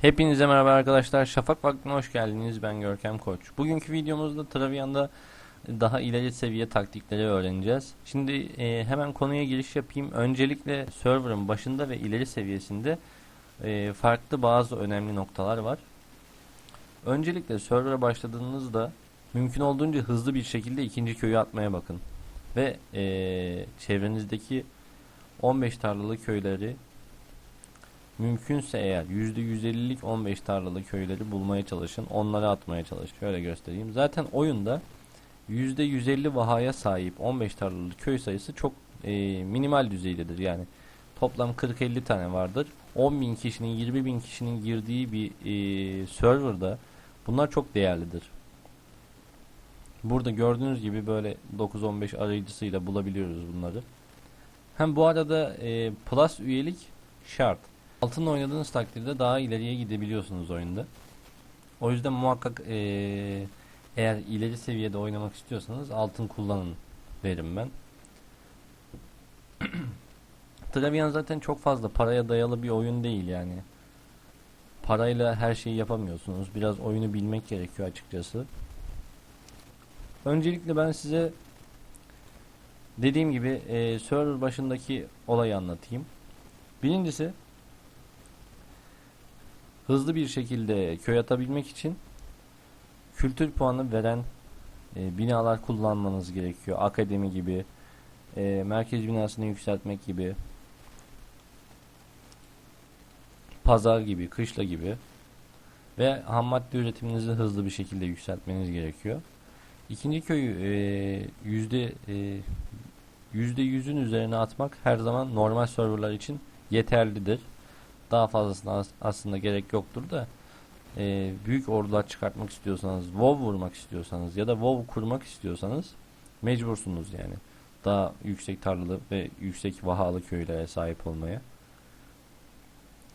Hepinize merhaba arkadaşlar. Şafak Vakti'ne hoş geldiniz. Ben Görkem Koç. Bugünkü videomuzda Travian'da daha ileri seviye taktikleri öğreneceğiz. Şimdi e, hemen konuya giriş yapayım. Öncelikle server'ın başında ve ileri seviyesinde e, farklı bazı önemli noktalar var. Öncelikle server'a başladığınızda mümkün olduğunca hızlı bir şekilde ikinci köyü atmaya bakın. Ve e, çevrenizdeki 15 tarlalı köyleri Mümkünse eğer %150'lik 15 tarlalı köyleri bulmaya çalışın. Onları atmaya çalışın. Şöyle göstereyim. Zaten oyunda %150 vahaya sahip 15 tarlalı köy sayısı çok e, minimal düzeydedir. Yani toplam 40-50 tane vardır. 10.000 kişinin 20.000 kişinin girdiği bir e, serverda bunlar çok değerlidir. Burada gördüğünüz gibi böyle 9-15 arayıcısıyla bulabiliyoruz bunları. Hem bu arada e, Plus üyelik şart. Altın oynadığınız takdirde daha ileriye gidebiliyorsunuz oyunda. O yüzden muhakkak eee, eğer ileri seviyede oynamak istiyorsanız altın kullanın derim ben. Travian zaten çok fazla paraya dayalı bir oyun değil yani. Parayla her şeyi yapamıyorsunuz. Biraz oyunu bilmek gerekiyor açıkçası. Öncelikle ben size dediğim gibi eee server başındaki olayı anlatayım. Birincisi hızlı bir şekilde köy atabilmek için kültür puanı veren e, binalar kullanmanız gerekiyor. Akademi gibi, e, merkez binasını yükseltmek gibi, pazar gibi, kışla gibi ve ham madde üretiminizi hızlı bir şekilde yükseltmeniz gerekiyor. İkinci köyü e, yüzde e, yüzde yüzün üzerine atmak her zaman normal serverlar için yeterlidir daha fazlasına as- aslında gerek yoktur da e, büyük ordular çıkartmak istiyorsanız, WoW vurmak istiyorsanız ya da WoW kurmak istiyorsanız mecbursunuz yani. Daha yüksek tarlalı ve yüksek vahalı köylere sahip olmaya.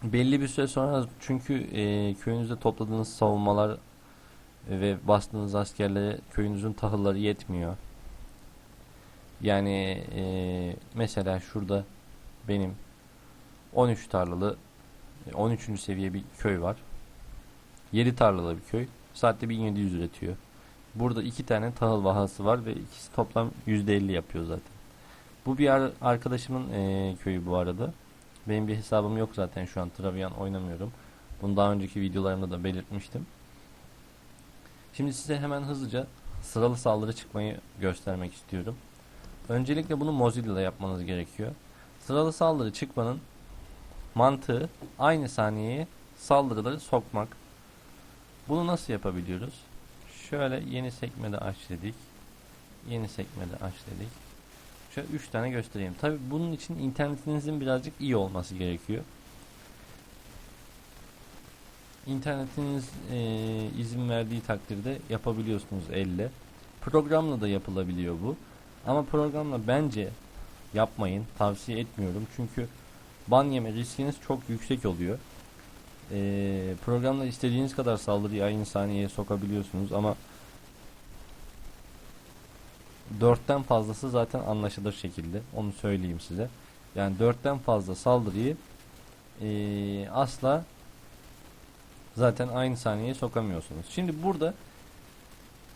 Belli bir süre sonra çünkü e, köyünüzde topladığınız savunmalar ve bastığınız askerlere köyünüzün tahılları yetmiyor. Yani e, mesela şurada benim 13 tarlalı 13. seviye bir köy var. 7 tarlalı bir köy. Saatte 1700 üretiyor. Burada iki tane tahıl vahası var ve ikisi toplam %50 yapıyor zaten. Bu bir ar- arkadaşımın eee, köyü bu arada. Benim bir hesabım yok zaten şu an Travian oynamıyorum. Bunu daha önceki videolarımda da belirtmiştim. Şimdi size hemen hızlıca sıralı saldırı çıkmayı göstermek istiyorum. Öncelikle bunu Mozilla ile yapmanız gerekiyor. Sıralı saldırı çıkmanın mantığı aynı saniyeye saldırıları sokmak. Bunu nasıl yapabiliyoruz? Şöyle yeni sekmede aç dedik. Yeni sekmede aç dedik. Şöyle 3 tane göstereyim. Tabi bunun için internetinizin birazcık iyi olması gerekiyor. İnternetiniz eee, izin verdiği takdirde yapabiliyorsunuz elle. Programla da yapılabiliyor bu. Ama programla bence yapmayın. Tavsiye etmiyorum. Çünkü ban yeme riskiniz çok yüksek oluyor. Ee, programda istediğiniz kadar saldırıyı aynı saniyeye sokabiliyorsunuz ama dörtten fazlası zaten anlaşılır şekilde. Onu söyleyeyim size. Yani dörtten fazla saldırıyı ee, asla zaten aynı saniyeye sokamıyorsunuz. Şimdi burada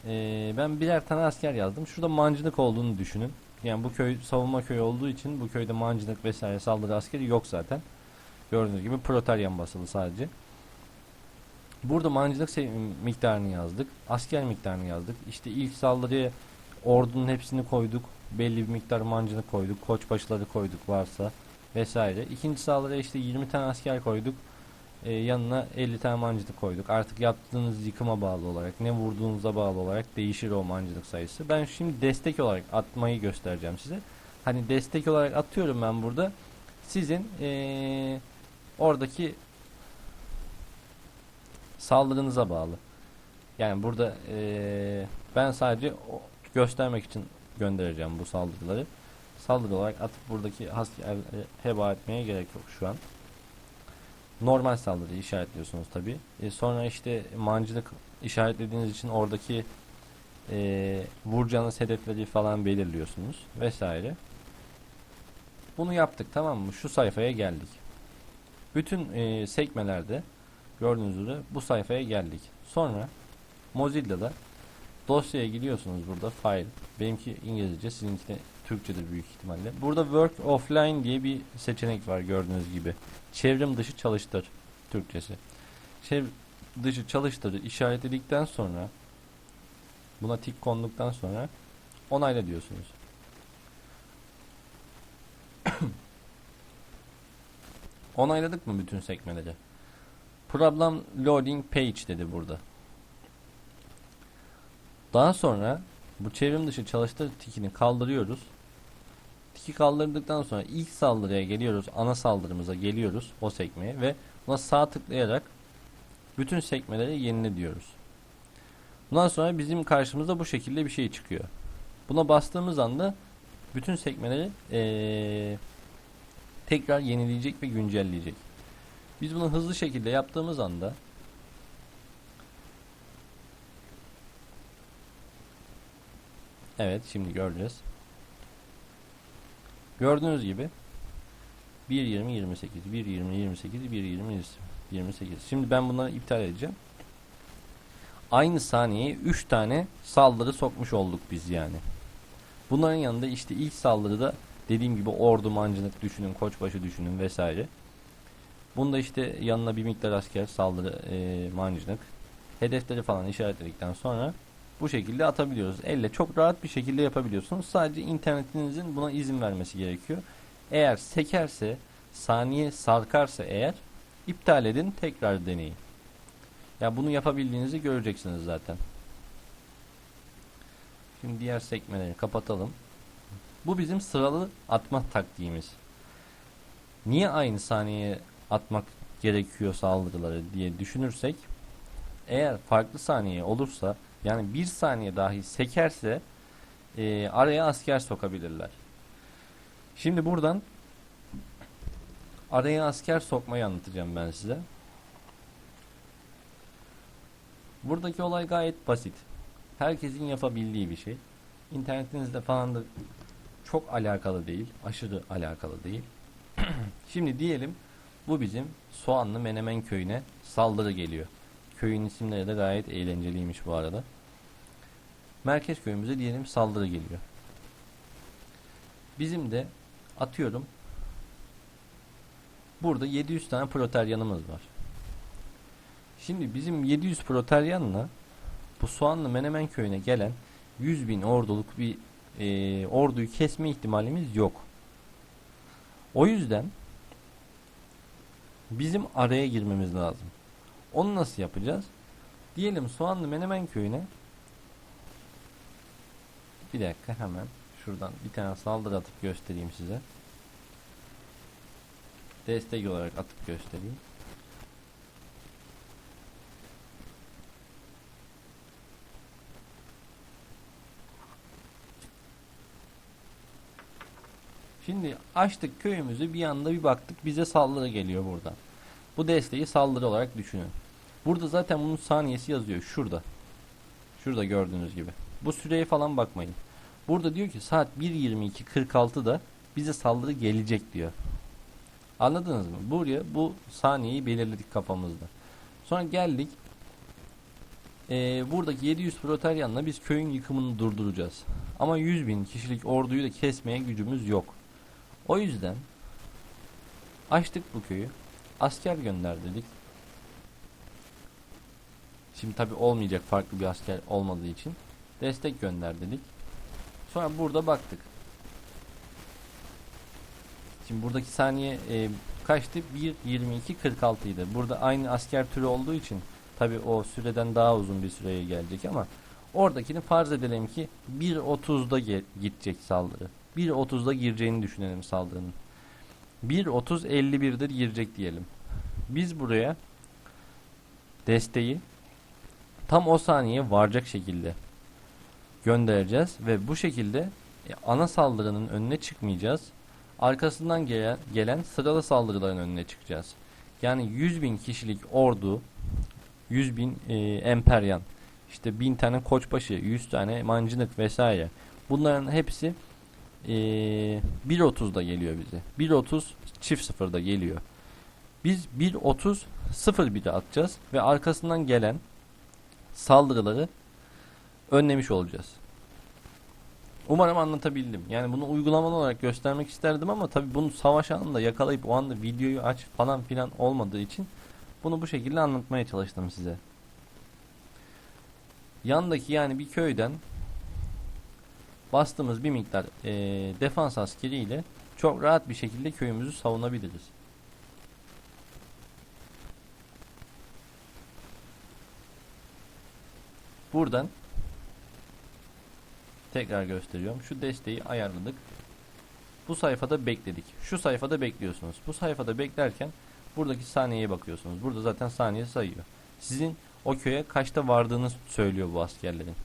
ee, ben birer tane asker yazdım. Şurada mancınık olduğunu düşünün. Yani bu köy savunma köyü olduğu için bu köyde mancınık vesaire saldırı askeri yok zaten. Gördüğünüz gibi proteryan basılı sadece. Burada mancınık miktarını yazdık. Asker miktarını yazdık. İşte ilk saldırıya ordunun hepsini koyduk. Belli bir miktar mancınık koyduk. Koçbaşıları koyduk varsa vesaire. İkinci saldırıya işte 20 tane asker koyduk. Ee, yanına 50 tane mancınık koyduk. Artık yaptığınız yıkıma bağlı olarak, ne vurduğunuza bağlı olarak değişir o mancınık sayısı. Ben şimdi destek olarak atmayı göstereceğim size. Hani destek olarak atıyorum ben burada. Sizin ee, oradaki saldırınıza bağlı. Yani burada ee, ben sadece göstermek için göndereceğim bu saldırıları. Saldırı olarak atıp buradaki heba etmeye gerek yok şu an. Normal saldırıyı işaretliyorsunuz tabi. sonra işte mancınık işaretlediğiniz için oradaki e, vuracağınız hedefleri falan belirliyorsunuz vesaire. Bunu yaptık tamam mı? Şu sayfaya geldik. Bütün e, sekmelerde Gördüğünüz üzere bu sayfaya geldik. Sonra Mozilla'da dosyaya gidiyorsunuz burada file. Benimki İngilizce, sizinki de Türkçedir büyük ihtimalle. Burada work offline diye bir seçenek var gördüğünüz gibi. Çevrim dışı çalıştır Türkçesi. Çevrim dışı çalıştırı işaretledikten sonra buna tik konduktan sonra onayla diyorsunuz. Onayladık mı bütün sekmeleri? Problem loading page dedi burada. Daha sonra bu çevrim dışı çalıştır tikini kaldırıyoruz. Tiki kaldırdıktan sonra ilk saldırıya geliyoruz. Ana saldırımıza geliyoruz o sekmeye ve buna sağ tıklayarak bütün sekmeleri yenile diyoruz. Bundan sonra bizim karşımıza bu şekilde bir şey çıkıyor. Buna bastığımız anda bütün sekmeleri eee, tekrar yenileyecek ve güncelleyecek. Biz bunu hızlı şekilde yaptığımız anda Evet şimdi göreceğiz. Gördüğünüz gibi 1.20 28 1.20 28 1.20 28 Şimdi ben bunları iptal edeceğim. Aynı saniyeye 3 tane saldırı sokmuş olduk biz yani. Bunların yanında işte ilk saldırıda dediğim gibi ordu mancınık düşünün, koçbaşı düşünün vesaire. Bunda işte yanına bir miktar asker saldırı e, mancınık. Hedefleri falan işaretledikten sonra bu şekilde atabiliyoruz. Elle çok rahat bir şekilde yapabiliyorsunuz. Sadece internetinizin buna izin vermesi gerekiyor. Eğer sekerse, saniye sarkarsa eğer iptal edin, tekrar deneyin. Ya bunu yapabildiğinizi göreceksiniz zaten. Şimdi diğer sekmeleri kapatalım. Bu bizim sıralı atma taktiğimiz. Niye aynı saniyeye atmak gerekiyor saldırıları diye düşünürsek eğer farklı saniye olursa yani bir saniye dahi sekerse e, araya asker sokabilirler. Şimdi buradan araya asker sokmayı anlatacağım ben size. Buradaki olay gayet basit. Herkesin yapabildiği bir şey. İnternetinizde falan da çok alakalı değil. Aşırı alakalı değil. Şimdi diyelim bu bizim Soğanlı Menemen köyüne saldırı geliyor. Köyün isimleri de gayet eğlenceliymiş bu arada. Merkez köyümüze diyelim saldırı geliyor. Bizim de atıyorum burada 700 tane proteryanımız var. Şimdi bizim 700 proteryanla bu Soğanlı Menemen köyüne gelen 100 bin orduluk bir e, orduyu kesme ihtimalimiz yok. O yüzden bizim araya girmemiz lazım. Onu nasıl yapacağız? Diyelim Soğanlı Menemen köyüne bir dakika hemen şuradan bir tane saldırı atıp göstereyim size. Destek olarak atıp göstereyim. Şimdi açtık köyümüzü bir anda bir baktık bize saldırı geliyor buradan. Bu desteği saldırı olarak düşünün. Burada zaten bunun saniyesi yazıyor şurada. Şurada gördüğünüz gibi. Bu süreye falan bakmayın. Burada diyor ki saat 1.22.46'da bize saldırı gelecek diyor. Anladınız mı? Buraya bu saniyeyi belirledik kafamızda. Sonra geldik. Ee, buradaki 700 proteryanla biz köyün yıkımını durduracağız. Ama 100 bin kişilik orduyu da kesmeye gücümüz yok. O yüzden açtık bu köyü. Asker gönderdik. Şimdi tabi olmayacak farklı bir asker olmadığı için destek gönderdik. Sonra burada baktık. Şimdi buradaki saniye e, kaçtı? 1.22.46 idi. Burada aynı asker türü olduğu için tabi o süreden daha uzun bir süreye gelecek ama oradakini farz edelim ki 1.30'da gidecek saldırı. 1.30'da gireceğini düşünelim saldırının. 1.30-51'de girecek diyelim. Biz buraya desteği tam o saniye varacak şekilde göndereceğiz ve bu şekilde e, ana saldırının önüne çıkmayacağız. Arkasından gelen, gelen sıralı saldırıların önüne çıkacağız. Yani 100 bin kişilik ordu, 100 bin e, emperyan, işte 1000 tane koçbaşı, 100 tane mancınık vesaire. Bunların hepsi e, 1.30'da geliyor bize. 1.30 çift sıfırda geliyor. Biz 1.30 01'e atacağız ve arkasından gelen saldırıları önlemiş olacağız. Umarım anlatabildim. Yani bunu uygulamalı olarak göstermek isterdim ama tabi bunu savaş anında yakalayıp o anda videoyu aç falan filan olmadığı için bunu bu şekilde anlatmaya çalıştım size. Yandaki yani bir köyden bastığımız bir miktar e, defans askeriyle çok rahat bir şekilde köyümüzü savunabiliriz. Buradan tekrar gösteriyorum. Şu desteği ayarladık. Bu sayfada bekledik. Şu sayfada bekliyorsunuz. Bu sayfada beklerken buradaki saniyeye bakıyorsunuz. Burada zaten saniye sayıyor. Sizin o köye kaçta vardığını söylüyor bu askerlerin.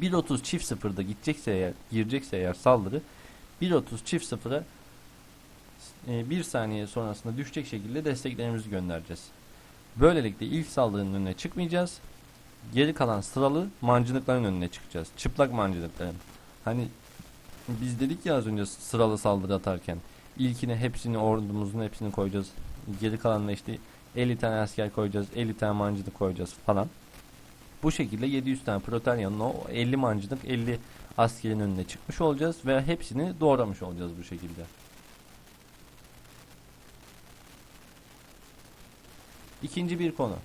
1.30 çift sıfırda gidecekse eğer, girecekse eğer saldırı 1.30 çift sıfıra e, bir saniye sonrasında düşecek şekilde desteklerimizi göndereceğiz. Böylelikle ilk saldırının önüne çıkmayacağız. Geri kalan sıralı mancınıkların önüne çıkacağız. Çıplak mancınıkların. Hani biz dedik ya az önce sıralı saldırı atarken ilkine hepsini ordumuzun hepsini koyacağız. Geri kalanına işte 50 tane asker koyacağız, 50 tane mancınık koyacağız falan. Bu şekilde 700 tane proteryanın o 50 mancınık 50 askerin önüne çıkmış olacağız ve hepsini doğramış olacağız bu şekilde. İkinci bir konu.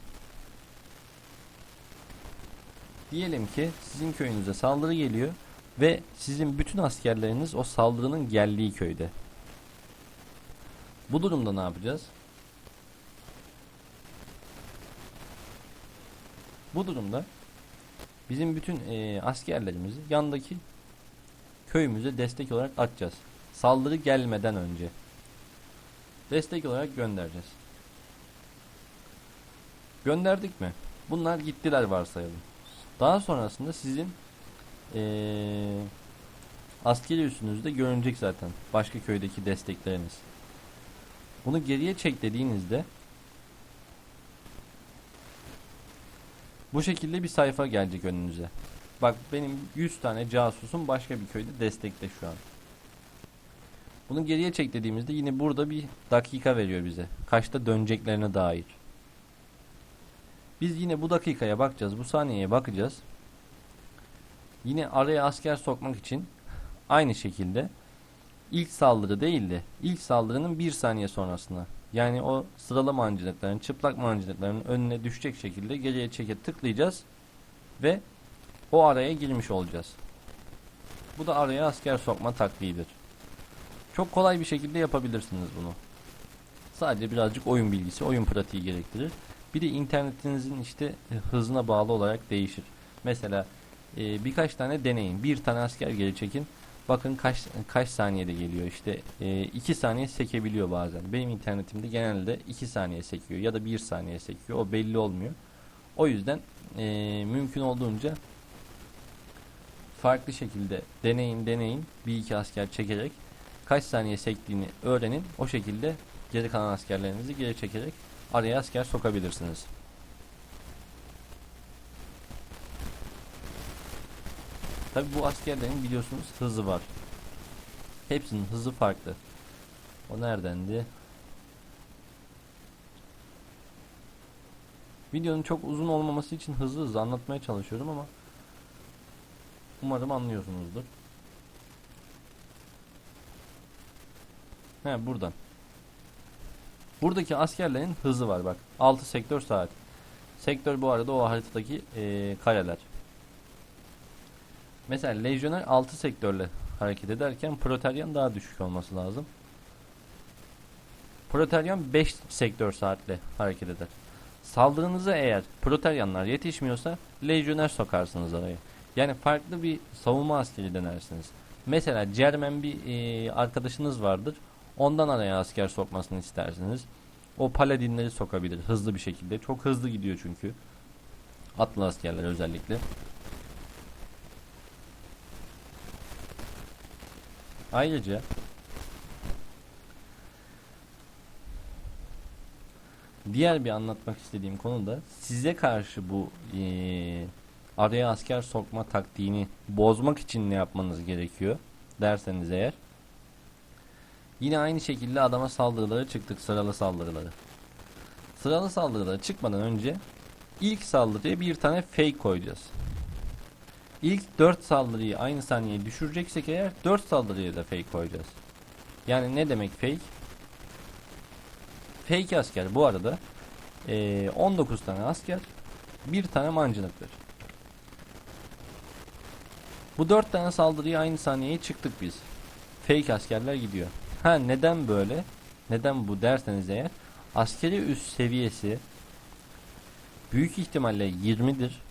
Diyelim ki sizin köyünüze saldırı geliyor ve sizin bütün askerleriniz o saldırının geldiği köyde. Bu durumda ne yapacağız? Bu durumda bizim bütün e, askerlerimizi yandaki köyümüze destek olarak atacağız. Saldırı gelmeden önce. Destek olarak göndereceğiz. Gönderdik mi? Bunlar gittiler varsayalım. Daha sonrasında sizin ee, askeri üssünüzde görünecek zaten. Başka köydeki destekleriniz. Bunu geriye çek dediğinizde bu şekilde bir sayfa gelecek önünüze. Bak benim 100 tane casusum başka bir köyde destekte şu an. Bunu geriye çek dediğimizde yine burada bir dakika veriyor bize. Kaçta döneceklerine dair. Biz yine bu dakikaya bakacağız. Bu saniyeye bakacağız. Yine araya asker sokmak için aynı şekilde ilk saldırı değil de ilk saldırının bir saniye sonrasına yani o sıralı mancınıkların çıplak mancınıkların önüne düşecek şekilde geriye çeke tıklayacağız ve o araya girmiş olacağız. Bu da araya asker sokma taktiğidir. Çok kolay bir şekilde yapabilirsiniz bunu. Sadece birazcık oyun bilgisi, oyun pratiği gerektirir. Bir de internetinizin işte e, hızına bağlı olarak değişir. Mesela e, birkaç tane deneyin. Bir tane asker geri çekin. Bakın kaç kaç saniyede geliyor. İşte 2 e, saniye sekebiliyor bazen. Benim internetimde genelde 2 saniye sekiyor ya da 1 saniye sekiyor. O belli olmuyor. O yüzden e, mümkün olduğunca farklı şekilde deneyin deneyin bir iki asker çekerek kaç saniye sektiğini öğrenin. O şekilde geri kalan askerlerinizi geri çekerek araya asker sokabilirsiniz. Tabi bu askerlerin biliyorsunuz hızı var. Hepsinin hızı farklı. O neredendi? Videonun çok uzun olmaması için hızlı hızlı anlatmaya çalışıyorum ama umarım anlıyorsunuzdur. He buradan. Buradaki askerlerin hızı var bak. 6 sektör saat. Sektör bu arada o haritadaki e, kareler. Mesela lejyoner 6 sektörle hareket ederken proteryan daha düşük olması lazım. Proteryan 5 sektör saatle hareket eder. Saldırınıza eğer proteryanlar yetişmiyorsa lejyoner sokarsınız araya. Yani farklı bir savunma askeri denersiniz. Mesela Cermen bir e, arkadaşınız vardır. Ondan araya asker sokmasını istersiniz. O paladinleri sokabilir hızlı bir şekilde. Çok hızlı gidiyor çünkü. Atlı askerler özellikle. Ayrıca diğer bir anlatmak istediğim konu da size karşı bu ee, araya asker sokma taktiğini bozmak için ne yapmanız gerekiyor derseniz eğer Yine aynı şekilde adama saldırıları çıktık sıralı saldırıları. sıralı saldırılara çıkmadan önce ilk saldırıya bir tane fake koyacağız. İlk 4 saldırıyı aynı saniyeye düşüreceksek eğer 4 saldırıya da fake koyacağız. Yani ne demek fake? Fake asker bu arada eee, 19 tane asker bir tane mancınıktır. Bu 4 tane saldırıya aynı saniyeye çıktık biz. Fake askerler gidiyor. Ha neden böyle? Neden bu derseniz eğer askeri üst seviyesi büyük ihtimalle 20'dir.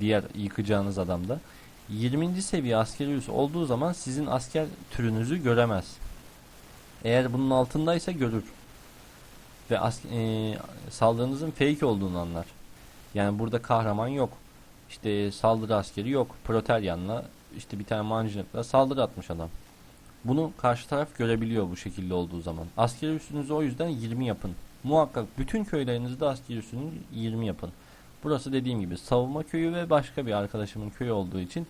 Diğer yıkacağınız adamda. 20. seviye askeri üs olduğu zaman sizin asker türünüzü göremez. Eğer bunun altındaysa görür. Ve eee, saldırınızın fake olduğunu anlar. Yani burada kahraman yok. İşte saldırı askeri yok. Proteryan'la işte bir tane mancınıkla saldırı atmış adam. Bunu karşı taraf görebiliyor bu şekilde olduğu zaman. Askeri üstünüzü o yüzden 20 yapın. Muhakkak bütün köylerinizde askeri üstünü 20 yapın. Burası dediğim gibi savunma köyü ve başka bir arkadaşımın köyü olduğu için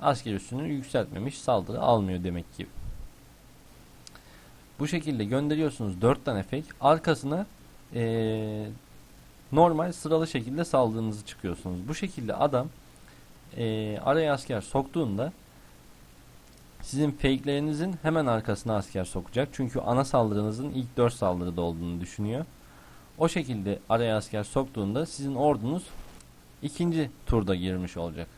asker üstünü yükseltmemiş saldırı almıyor demek ki. Bu şekilde gönderiyorsunuz 4 tane fake. Arkasına eee, normal sıralı şekilde saldırınızı çıkıyorsunuz. Bu şekilde adam eee, araya asker soktuğunda sizin fakelerinizin hemen arkasına asker sokacak. Çünkü ana saldırınızın ilk 4 saldırıda olduğunu düşünüyor. O şekilde araya asker soktuğunda sizin ordunuz ikinci turda girmiş olacak.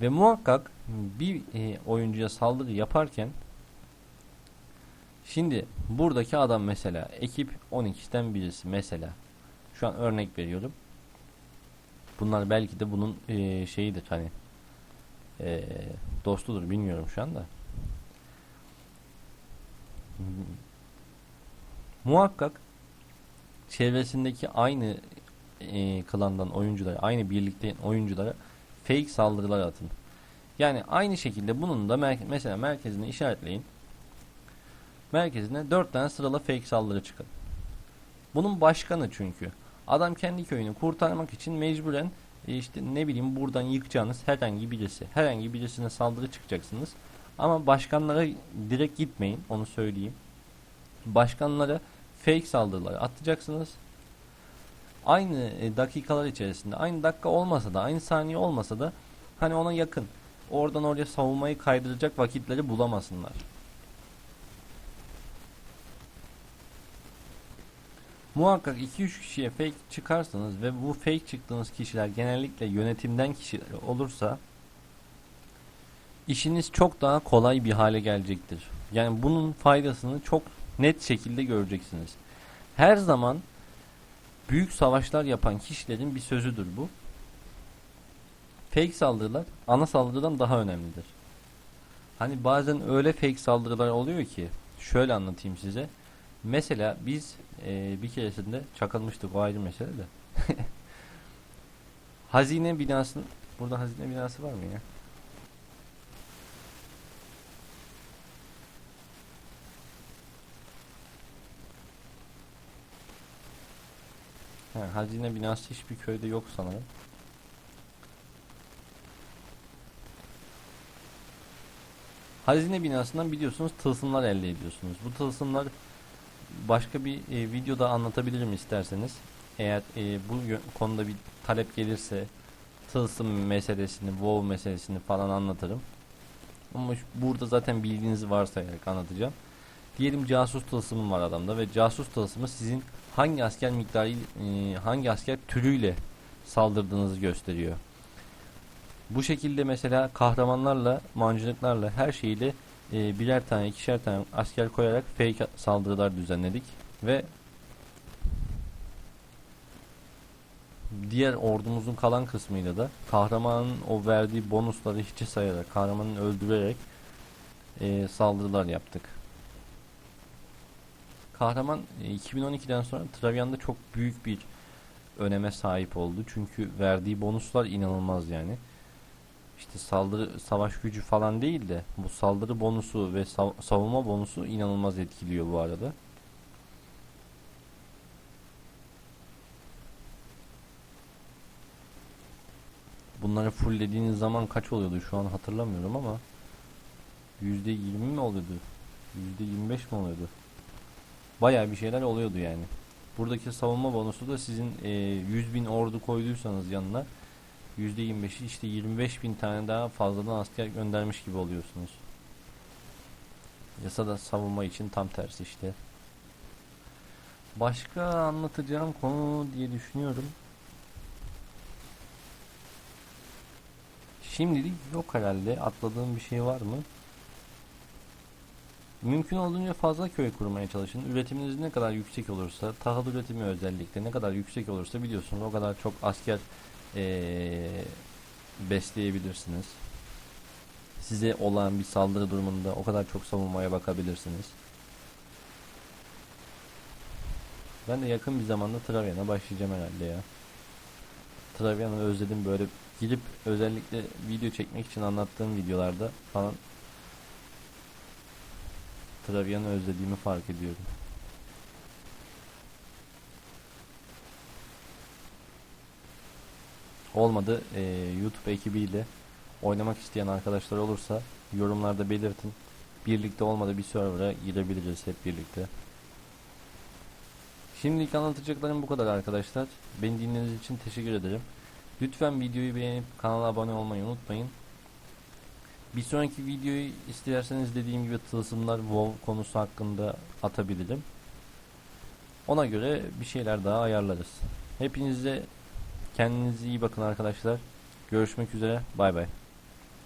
Ve muhakkak bir e, oyuncuya saldırı yaparken şimdi buradaki adam mesela ekip 12'den birisi mesela şu an örnek veriyorum. Bunlar belki de bunun e, şeyidir hani e, dostudur bilmiyorum şu anda. Muhakkak çevresindeki aynı e, klandan oyunculara, aynı birlikte oyunculara fake saldırılar atın. Yani aynı şekilde bunun da mer- mesela merkezine işaretleyin. Merkezine 4 tane sıralı fake saldırı çıkın. Bunun başkanı çünkü. Adam kendi köyünü kurtarmak için mecburen e, işte ne bileyim buradan yıkacağınız herhangi birisi, herhangi birisine saldırı çıkacaksınız. Ama başkanlara direkt gitmeyin, onu söyleyeyim. Başkanlara fake saldırıları atacaksınız. Aynı e, dakikalar içerisinde, aynı dakika olmasa da, aynı saniye olmasa da hani ona yakın. Oradan oraya savunmayı kaydıracak vakitleri bulamasınlar. Muhakkak 2-3 kişiye fake çıkarsanız ve bu fake çıktığınız kişiler genellikle yönetimden kişiler olursa işiniz çok daha kolay bir hale gelecektir. Yani bunun faydasını çok net şekilde göreceksiniz. Her zaman büyük savaşlar yapan kişilerin bir sözüdür bu. Fake saldırılar ana saldırıdan daha önemlidir. Hani bazen öyle fake saldırılar oluyor ki şöyle anlatayım size. Mesela biz eee, bir keresinde çakılmıştık o ayrı mesele de. hazine binasının burada hazine binası var mı ya? He, hazine binası hiçbir köyde yok sanırım. Hazine binasından biliyorsunuz tılsımlar elde ediyorsunuz. Bu tılsımlar başka bir e, videoda anlatabilirim isterseniz. Eğer e, bu konuda bir talep gelirse tılsım meselesini, WoW meselesini falan anlatırım. Ama burada zaten bilginizi varsayarak anlatacağım. Diyelim casus tılsımı var adamda ve casus tılsımı sizin hangi asker miktarı, e, hangi asker türüyle saldırdığınızı gösteriyor. Bu şekilde mesela kahramanlarla, mancınıklarla her şeyle e, birer tane, ikişer tane asker koyarak fake saldırılar düzenledik ve diğer ordumuzun kalan kısmıyla da kahramanın o verdiği bonusları hiçe sayarak, kahramanı öldürerek e, saldırılar yaptık. Kahraman e, 2012'den sonra Travian'da çok büyük bir öneme sahip oldu. Çünkü verdiği bonuslar inanılmaz yani. İşte saldırı savaş gücü falan değil de bu saldırı bonusu ve sav- savunma bonusu inanılmaz etkiliyor bu arada. Bunları fulllediğiniz zaman kaç oluyordu şu an hatırlamıyorum ama %20 mi oluyordu? %25 mi oluyordu? Bayağı bir şeyler oluyordu yani. Buradaki savunma bonusu da sizin e, 100 bin ordu koyduysanız yanına %25'i işte 25 bin tane daha fazladan asker göndermiş gibi oluyorsunuz. Yasada savunma için tam tersi işte. Başka anlatacağım konu diye düşünüyorum. Şimdilik yok herhalde. Atladığım bir şey var mı? Mümkün olduğunca fazla köy kurmaya çalışın. Üretiminiz ne kadar yüksek olursa, tahıl üretimi özellikle ne kadar yüksek olursa biliyorsunuz o kadar çok asker eee, besleyebilirsiniz. Size olan bir saldırı durumunda o kadar çok savunmaya bakabilirsiniz. Ben de yakın bir zamanda Travian'a başlayacağım herhalde ya. Travian'ı özledim böyle girip özellikle video çekmek için anlattığım videolarda falan Travian'ı özlediğimi fark ediyorum. Olmadı eee, YouTube ekibiyle oynamak isteyen arkadaşlar olursa yorumlarda belirtin. Birlikte olmadı bir server'a girebiliriz hep birlikte. Şimdilik anlatacaklarım bu kadar arkadaşlar. Beni dinlediğiniz için teşekkür ederim. Lütfen videoyu beğenip kanala abone olmayı unutmayın. Bir sonraki videoyu isterseniz dediğim gibi tılsımlar WoW konusu hakkında atabilirim. Ona göre bir şeyler daha ayarlarız. Hepinize kendinize iyi bakın arkadaşlar. Görüşmek üzere. Bay bay.